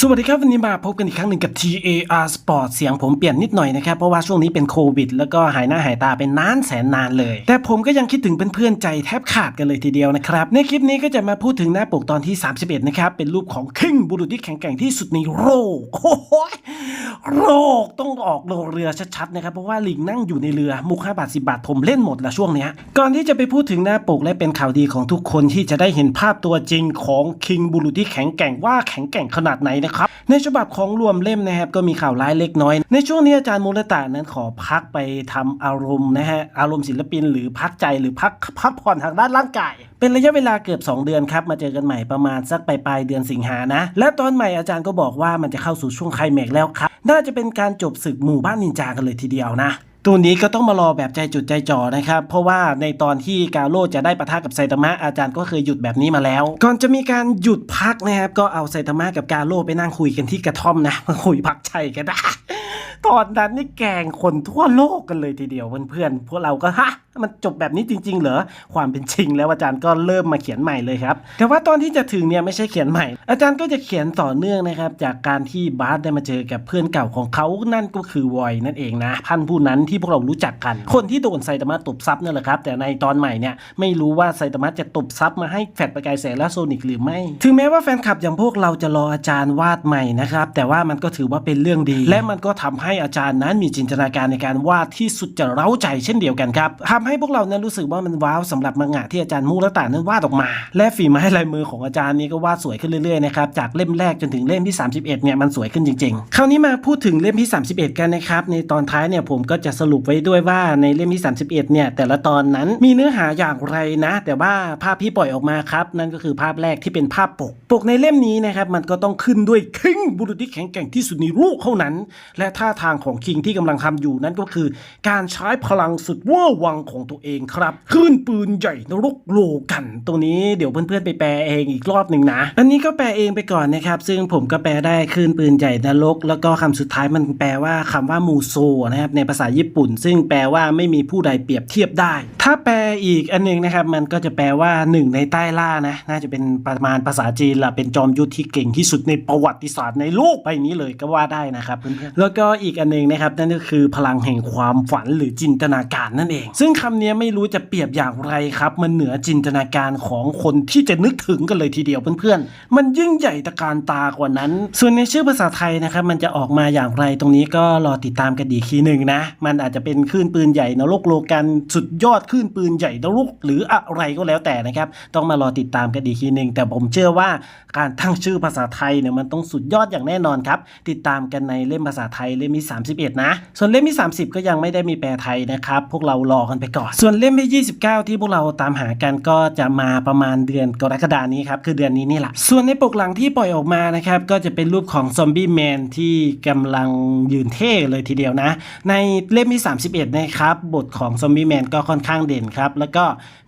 สวัสดีครับ วันนี้มาพบกันอีกครั้งหนึ่งกับ TAR Sport เสียงผมเปลี่ยนนิดหน่อยนะครับ เพราะว่าช่วงนี้เป็นโควิด แล้วก็หายหน้าหายตาเป็นนานแสนนานเลย แต่ผมก็ยังคิดถึงเพื่อนๆใจแทบขาดกันเลยทีเดียวนะครับ ในคลิปนี้ก็จะมาพูดถึงหน้าปกตอนที่ 31 นะครับ เป็นรูปของคิงบุรุษที่แข็งแกร่งที่สุดในโลกโอ้โหโลกต้องออกโรเรือชัดๆนะครับเพราะว่าลิงนั่งอยู่ในเรือมุก5บาท10บาทผมเล่นหมดละช่วงเนี้ยก่อนที่จะไปพูดถึงหน้าปกและเป็นข่าวดีของทุกคนที่จะได้เห็นภาพตัวจริงของคิงบุรุษที่แข็งแกร่งว่าแข็งแกร่งขนาดไหนนะครับ ในฉบับของรวมเล่มนะครับก็มีข่าวร้ายเล็กน้อย ในช่วงนี้อาจารย์มูลตานั้นขอพักไปทำอารมณ์นะฮะอารมณ์ศิลปิน หรือพักใจหรือพักพักผ่อนทางด้านร่างกาย เป็นระยะเวลาเกือบ 2 เดือนครับมาเจอกันใหม่ประมาณสักปลายปลายเดือนสิงหานะ และตอนใหม่อาจารย์ก็บอกว่ามันจะเข้าสู่ช่วงไคลแม็กแล้วครับน่าจะเป็นการจบศึกหมู่บ้านนินจากันเลยทีเดียวนะ ตัวนี้ก็ต้องมารอแบบใจจุดใจจ่อนะครับ เพราะว่าในตอนที่กาโร่จะได้ปะทะกับไซตามะอาจารย์ก็เคยหยุดแบบนี้มาแล้ว ก่อนจะมีการหยุดพักนะครับก็เอาไซตามะกับกาโร่ไปนั่งคุยกันที่กระท่อมนะมาคุยพักชัยกันนะตอนนั้นนี่แกงคนทั่วโลกกันเลยทีเดียวเพื่อนๆพวกเราก็ฮะ มันจบแบบนี้จริง ๆ เหรอความเป็นจริงแล้วอาจารย์ก็เริ่มมาเขียนใหม่เลยครับแต่ว่าตอนที่จะถึงเนี่ยไม่ใช่เขียนใหม่ อาจารย์ก็จะเขียนต่อเนื่องนะครับจากการที่บาสได้มาเจอกับเพื่อนเก่าของเขานั่นก็คือวอยนั่นเองนะพันผู้นั้นที่พวกเรารู้จักกัน คนที่โดนไซตามะตบซับนั่นแหละครับแต่ในตอนใหม่เนี่ยไม่รู้ว่าไซตามะจะตบซับมาให้แฟดประกายแสงและโซนิกหรือไม่ ถึงแม้ว่าแฟนคลับอย่างพวกเราจะรออาจารย์วาดใหม่นะครับแต่ว่ามันก็ถือว่าเป็นเรื่องดี และมันก็ทำให้อาจารย์นั้นมีจินตนาการในการวาดที่สุดจะเร้าใจเช่นเดียวกันครับทำใให้พวกเรานั้นรู้สึกว่ามันว้าวสำหรับมังงะที่อาจารย์มูรตานั้นวาดออกมา และฝีไม้ลายมือของอาจารย์นี้ก็วาดสวยขึ้นเรื่อยๆนะครับจากเล่มแรกจนถึงเล่มที่ 31เนี่ยมันสวยขึ้นจริงๆ คราวนี้มาพูดถึงเล่มที่ 31 กันนะครับในตอนท้ายเนี่ยผมก็จะสรุปไว้ด้วยว่าในเล่มที่ 31เนี่ยแต่ละตอนนั้นมีเนื้อหาอย่างไรนะ แต่ว่าภาพที่ปล่อยออกมาครับนั่นก็คือภาพแรกที่เป็นภาพปก ปกในเล่มนี้นะครับมันก็ต้องขึ้นด้วยคิงบุรุษที่แข็งแกร่งที่สุดในโลกเท่านั้น และท่าทางของคิงที่กำลังทำอยู่นั่นก็คือ การใช้พลังสุดวอร์วังของตัวเองครับขึ้นปืนใหญ่นรกโลกันตรงนี้เดี๋ยวเพื่อนๆไปแปลเองอีกรอบหนึ่งนะ อันนี้ก็แปลเองไปก่อนนะครับ ซึ่งผมก็แปลได้ขึ้นปืนใหญ่นรก แล้วก็คำสุดท้ายมันแปลว่าคำว่ามูโซนะครับในภาษาญี่ปุ่น ซึ่งแปลว่าไม่มีผู้ใดเปรียบเทียบได้ ถ้าแปลอีกอันหนึงนะครับมันก็จะแปลว่าหนึ่งในใต้ล่านะน่าจะเป็นประมาณภาษาจีนละเป็นจอมยุทธที่เก่งที่สุดในประวัติศาสตร์ในโลกใบนี้เลยก็ว่าได้นะครับเพื่อนๆแล้วก็อีกอันหนึงนะครับนั่นก็คือพลังแห่งความฝันหรือจินตนาการนั่นเอง ซึ่งคำนี้ไม่รู้จะเปรียบอย่างไรครับ มันเหนือจินตนาการของคนที่จะนึกถึงกันเลยทีเดียวเพื่อนๆ มันยิ่งใหญ่ตะการตากว่านั้น ส่วนในชื่อภาษาไทยนะครับ มันจะออกมาอย่างไรตรงนี้ก็รอติดตามกันอีทีหนึ่งนะ มันอาจจะเป็นคลื่นปืนใหญ่นรกโลกันสุดยอดคลื่นปืนใหญ่นรกหรืออะไรก็แล้วแต่นะครับ ต้องมารอติดตามกันอีทีหนึ่งแต่ผมเชื่อว่าการตั้งชื่อภาษาไทยเนี่ยมันต้องสุดยอดอย่างแน่นอนครับติดตามกันในเล่มภาษาไทยเล่มที่31 นะ ส่วนเล่มที่30 ก็ยังไม่ได้มีแปลไทยนะครับพวกเรารอกันไปก่อน ส่วนเล่มที่ 29 ที่พวกเราตามหากันก็จะมาประมาณเดือนกรกฎานี้ครับคือเดือนนี้นี่แหละ ส่วนในปกหลังที่ปล่อยออกมานะครับก็จะเป็นรูปของซอมบี้แมนที่กำลังยืนเท่เลยทีเดียวนะ ในเล่มที่ 31 นะครับบทของซอมบี้แมนก็ค่อนข้างเด่นครับแล้วก็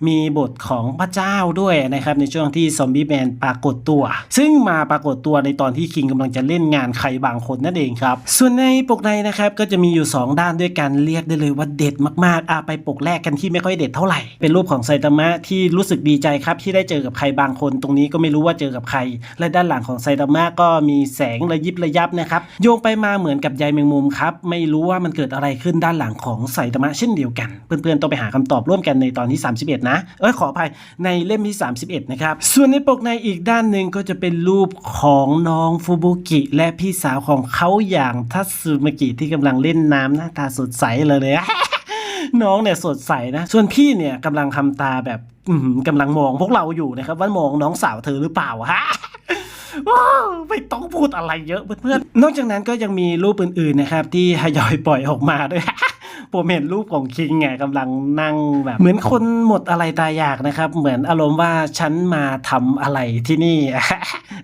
มีบทของพระเจ้าด้วยนะครับในช่วงที่ซอมบี้แมนปรากฏตัว ซึ่งมาปรากฏตัวในตอนที่คิงกำลังจะเล่นงานใครบางคนนั่นเองครับส่วนในปกในนะครับก็จะมีอยู่ 2 ด้านด้วยกันเรียกได้เลยว่าเด็ดมากๆอะไปปกแรกกันที่ไม่ค่อยเด็ดเท่าไหร่ เป็นรูปของไซตามะที่รู้สึกดีใจครับที่ได้เจอกับใครบางคน ตรงนี้ก็ไม่รู้ว่าเจอกับใคร และด้านหลังของไซตามะก็มีแสงระยิบระยับนะครับโยงไปมาเหมือนกับใยแมงมุมครับไม่รู้ว่ามันเกิดอะไรขึ้นด้านหลังของไซตามะเช่นเดียวกัน เพื่อนๆต้องไปหาคำตอบร่วมกันในตอนที่ 31 นะ เอ้ยขออภัยในเล่มที่ 31 นะครับ ส่วนในปกในอีกด้านหนึ่งก็จะเป็นรูปของน้องฟูบุกิ และพี่สาวของเขาอย่างทัตสึมากิที่กำลังเล่นน้ำหน้าตาสดใสเลยเลย น้องเนี่ยสดใสนะส่วนพี่เนี่ยกำลังทำตาแบบกำลังมองพวกเราอยู่นะครับ ว่ามองน้องสาวเธอหรือเปล่าฮะไม่ต้องพูดอะไรเยอะเพื่อนๆนอกจากนั้นก็ยังมีรูปอื่นๆนะครับ ที่ทยอยปล่อยออกมาด้วย ผมเห็นรูปของคิงไงกำลังนั่งแบบ เหมือนคนหมดอะไรตายอยากนะครับ เหมือนอารมณ์ว่าฉันมาทำอะไรที่นี่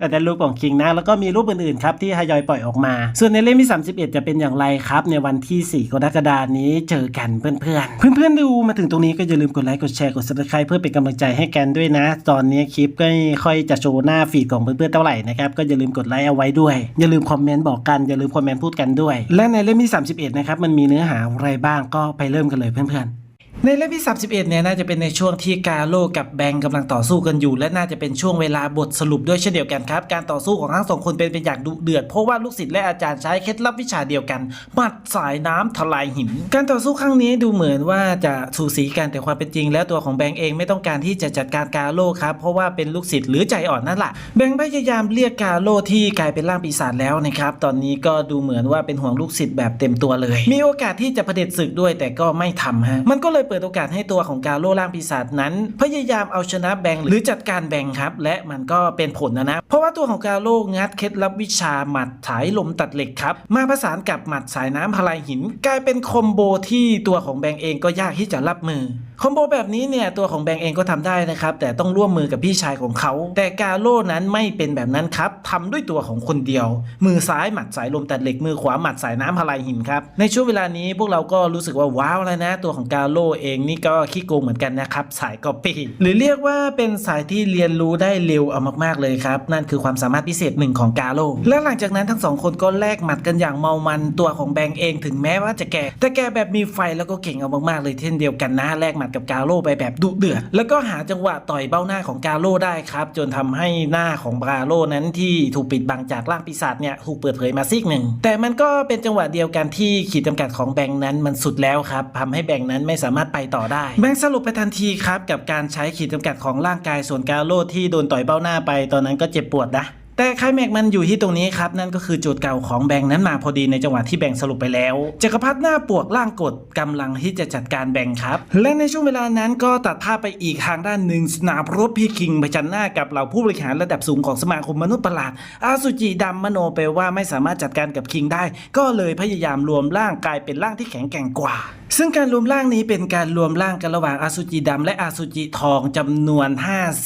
อันนั้นรูปของคิงนะ แล้วก็มีรูปอื่นๆครับที่ทยอยปล่อยออกมา ส่วนในเล่มที่ 31 จะเป็นอย่างไรครับ ในวันที่ 4 กรกฎานี้เจอกันเพื่อนๆ เพื่อนๆดูมาถึงตรงนี้ก็อย่าลืมกดไลค์กดแชร์กด subscribe เพื่อเป็นกำลังใจให้กันด้วยนะ ตอนนี้คลิปก็ค่อยจะโชว์หน้าฟีดของเพื่อนๆเท่าไหร่นะครับก็อย่าลืมกดไลค์เอาไว้ด้วยอย่าลืมคอมเมนต์บอกกันอย่าลืมคอมเมนต์พูดกันด้วย และในเล่มที่ 31 นะครับมันมีเนื้อหาอะไรบ้างก็ไปเริ่มกันเลยเพื่อนๆ ในเล่มที่ 31 เนี่ยน่าจะเป็นในช่วงที่กาโลกับแบงก์กำลังต่อสู้กันอยู่ และน่าจะเป็นช่วงเวลาบทสรุปด้วยเช่นเดียวกันครับ การต่อสู้ของทั้งสองคนเป็นไปอย่างดุเดือด เพราะว่าลูกศิษย์และอาจารย์ใช้เคล็ดลับวิชาเดียวกันหมัดสายน้ำทลายหิน การต่อสู้ครั้งนี้ดูเหมือนว่าจะสูสีกันแต่ความเป็นจริง แล้วตัวของแบงก์เองไม่ต้องการที่จะจัดการกาโลครับเพราะว่าเป็นลูกศิษย์หรือใจอ่อนนั่นแหละแบงก์พยายามเรียกกาโลที่กลายเป็นร่างปีศาจแล้วนะครับตอนนี้ก็ดูเหมือนว่าเป็นห่วงลูกศิษย์แบบเต็มตัวเลย มีโอกาสที่จะเผด็จศึกด้วยแต่ก็ไม่ทำฮะมันก็เลยเปิดโอกาสให้ตัวของกาโลร่างปีศาจนั้น พยายามเอาชนะแบงค์หรือจัดการแบงค์ครับ และมันก็เป็นผลนะนะ เพราะว่าตัวของกาโลงัดเคล็ดลับวิชาหมัดสายลมตัดเหล็กครับ มาผสานกับหมัดสายน้ำพลายหิน กลายเป็นคอมโบที่ตัวของแบงค์เองก็ยากที่จะรับมือคอมโบแบบนี้เนี่ยตัวของแบงค์เองก็ทำได้นะครับ แต่ต้องร่วมมือกับพี่ชายของเขา แต่กาโลนั้นไม่เป็นแบบนั้นครับทำด้วยตัวของคนเดียว มือซ้ายหมัดสายลมตัดเหล็กมือขวาหมัดสายน้ำพลายหินครับ ในช่วงเวลานี้พวกเราก็รู้สึกว่าว้าวแล้วนะ ตัวของกาโลเองนี่ก็ขี้โกงเหมือนกันนะครับ สายก๊อปีหรือเรียกว่าเป็นสายที่เรียนรู้ได้เร็วเอามากๆเลยครับนั่นคือความสามารถพิเศษหนึ่งของกาโลและหลังจากนั้นทั้งสองคนก็แลกหมัดกันอย่างเมามันตัวของแบงค์เอง ถึงแม้ว่าจะแก่แต่แกแบบมีไฟแล้วก็เก่งเอามากๆเลยเช่นเดียวกันนะแลกหมัดกับกาโลไปแบบดุเดือด แล้วก็หาจังหวะต่อยเบ้าหน้าของกาโลได้ครับจนทำให้หน้าของกาโลนั้นที่ถูกปิดบังจากร่างปีศาจเนี่ยถูกเปิดเผยมาซีกหนึ่งแต่มันก็เป็นจังหวะเดียวกันที่ขีดจำกัดของแบงค์นั้นมันสุดแล้วครับทำให้แบงค์นั้นไม่สามารถไปต่อได้ แบงค์สรุปไปทันทีครับกับการใช้ขีดจำกัดของร่างกายส่วนกาโลที่โดนต่อยเบ้าหน้าไปตอนนั้นก็เจ็บปวดนะ แต่ไคลแม็กมันอยู่ที่ตรงนี้ครับ นั่นก็คือจทย์เก่าของแบงค์นั้นมาพอดีในจังหวะที่แบงค์สรุปไปแล้วจักรพรรดิหน้าปวกร่างกดกำลังที่จะจัดการแบงค์ครับ และในช่วงเวลานั้นก็ตัดภาพไปอีกทางด้านหนึ่งสนามรบพี่คิงไปจันหน้ากับเหล่าผู้บริหารระดับสูงของสมาคมมนุษย์ประหลาดอาสุจิดำมโนไปว่าไม่สามารถจัดการกับคิงได้ ก็เลยพยายามรวมร่างกลายเป็นร่างที่แข็งแกร่งกว่าซึ่งการรวมร่างนี้เป็นการรวมร่างกันระหว่างอาสุจิดำและอาสุจิทองจำนวน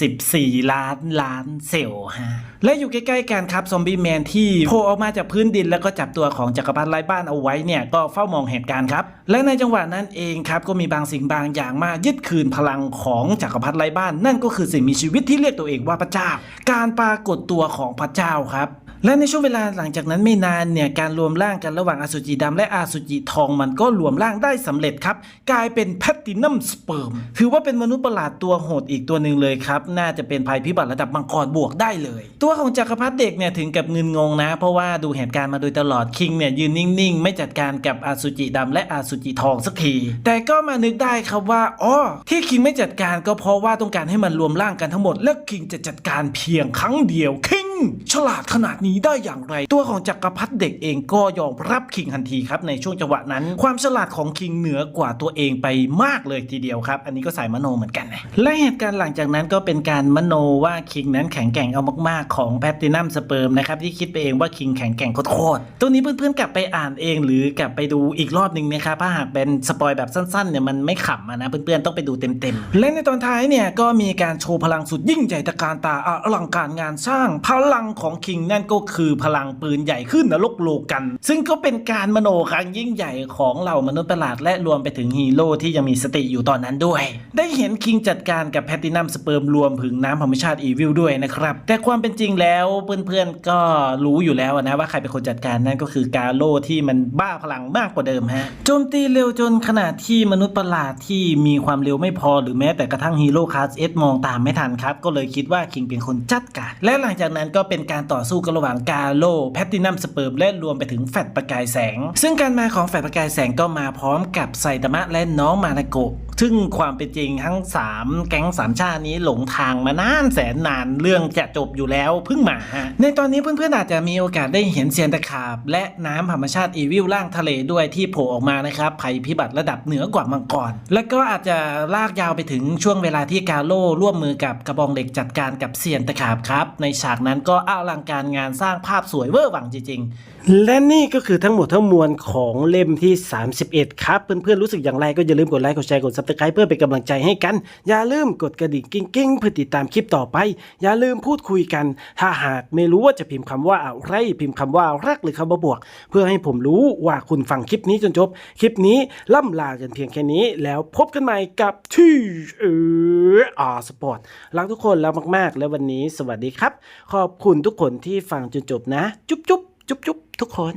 54 ล้านล้านเซลล์ฮะและอยู่ใกล้ๆกันครับซอมบี้แมนที่โผล่ออกมาจากพื้นดินแล้วก็จับตัวของจักรพรรดิไร้บ้านเอาไว้เนี่ยก็เฝ้ามองเหตุการณ์ครับ และในจังหวะนั้นเองครับก็มีบางสิ่งบางอย่างมายึดคืนพลังของจักรพรรดิไร้บ้าน นั่นก็คือสิ่งมีชีวิตที่เรียกตัวเองว่าพระเจ้า การปรากฏตัวของพระเจ้าครับ และในช่วงเวลาหลังจากนั้นไม่นานเนี่ยการรวมร่างกันระหว่างอสุจิดำและอาสุจิทองมันก็รวมร่างได้สำเร็จครับ กลายเป็นแพตตินัมสเปิร์มถือว่าเป็นมนุษย์ประหลาดตัวโหดอีกตัวหนึ่งเลยครับ น่าจะเป็นภัยพิบัติระดับมังกรบวกได้เลย ตัวของจักรพรรดิเด็กเนี่ยถึงกับเงินงงนะ เพราะว่าดูเหตุการณ์มาโดยตลอดคิงเนี่ยยืนนิ่งๆ ไม่จัดการกับอาสุจิดำและอาสุจิทองสักที แต่ก็มานึกได้ครับว่าอ๋อที่คิงไม่จัดการก็เพราะว่าต้องการให้มันรวมร่างกันทั้งหมด และคิงจะจัดการเพียงครั้งเดียวคิ ฉลาดขนาดนี้ได้อย่างไร ตัวของจักรพรรดิเด็กเองก็ยอมรับคิงทันทีครับในช่วงจังหวะนั้น ความฉลาดของคิงเหนือกว่าตัวเองไปมากเลยทีเดียวครับ อันนี้ก็สายมโนเหมือนกันนะและเหตุการณ์หลังจากนั้นก็เป็นการมโนว่าคิงนั้นแข็งแกร่งเอามากๆของแพตตินัมสเปิร์มนะครับที่คิดไปเองว่าคิงแข็งแกร่งโคตรๆตัวนี้เพื่อนๆกลับไปอ่านเองหรือกลับไปดูอีกรอบหนึ่งนะครับถ้าหากเป็นสปอยแบบสั้นๆเนี่ยมันไม่ขำนะเพื่อนๆต้องไปดูเต็มๆและในตอนท้ายเนี่ยก็มีการโชว์พลังสุดยิ่งใหญ่ตะการตาอลังการงานสร้างพลัลังของคิงนั่นก็คือพลังปืนใหญ่ขึ้นนรกโลกัน ซึ่งก็เป็นการมโนครั้งยิ่งใหญ่ของเหล่ามนุษย์ประหลาดและรวมไปถึงฮีโร่ที่ยังมีสติอยู่ตอนนั้นด้วย ได้เห็นคิงจัดการกับแพตตินัมสเปิร์มรวมถึงน้ำธรรมชาติอีวิลด้วยนะครับ แต่ความเป็นจริงแล้วเพื่อนๆก็รู้อยู่แล้วนะว่าใครเป็นคนจัดการนั่นก็คือกาโลที่มันบ้าพลังมากกว่าเดิมฮะโจมตีเร็วจนขนาดที่มนุษย์ประหลาดที่มีความเร็วไม่พอหรือแม้แต่กระทั่งฮีโร่คลาสเอสมองตามไม่ทันครับก็เลยคิดว่าคิงเป็นคนจัดการและหลังจากนั้นก็็เป็นการต่อสู้กันระหว่างกาโลแพตตินัมสเปิร์มและรวมไปถึงแฟตประกายแสง ซึ่งการมาของแฟตประกายแสงก็มาพร้อมกับไซตามะและน้องมานาโกะ ซึ่งความเป็นจริงทั้ง 3 แก๊งสามชาตินี้หลงทางมานานแสนนานเรื่องจะจบอยู่แล้วเพิ่งมาฮะในตอนนี้เพื่อนๆอาจจะมีโอกาสได้เห็นเซียนตะขาบ และน้ำธรรมชาติอีวิลล่างทะเลด้วยที่โผล่ออกมานะครับภัยพิบัติระดับเหนือกว่ามังกร และก็อาจจะลากยาวไปถึงช่วงเวลาที่กาโลร่วมมือกับกระบองเหล็กจัดการกับเซียนตะขาบครับในฉากนั้นก็อลังการงานสร้างภาพสวยเวอร์หวังจริงๆและนี่ก็คือทั้งหมดทั้งมวลของเล่มที่ 31 ครับ เพื่อนๆรู้สึกอย่างไรก็อย่าลืมกดไลค์กดแชร์กด subscribe เพื่อเป็นกำลังใจให้กัน อย่าลืมกดกระดิ่งกิ้งๆเพื่อติดตามคลิปต่อไป อย่าลืมพูดคุยกัน ถ้าหากไม่รู้ว่าจะพิมพ์คำว่าอะไรพิมพ์คำว่ารักหรือคำว่าบวก เพื่อให้ผมรู้ว่าคุณฟังคลิปนี้จนจบ คลิปนี้ล่ำลากันเพียงแค่นี้ แล้วพบกันใหม่กับที่เอออาสปอร์ตรักทุกคนแล้วมากๆ และวันนี้สวัสดีครับ ขอบคุณทุกคนที่ฟังจนจบนะ จุ๊บ จุ๊บๆ ทุกคน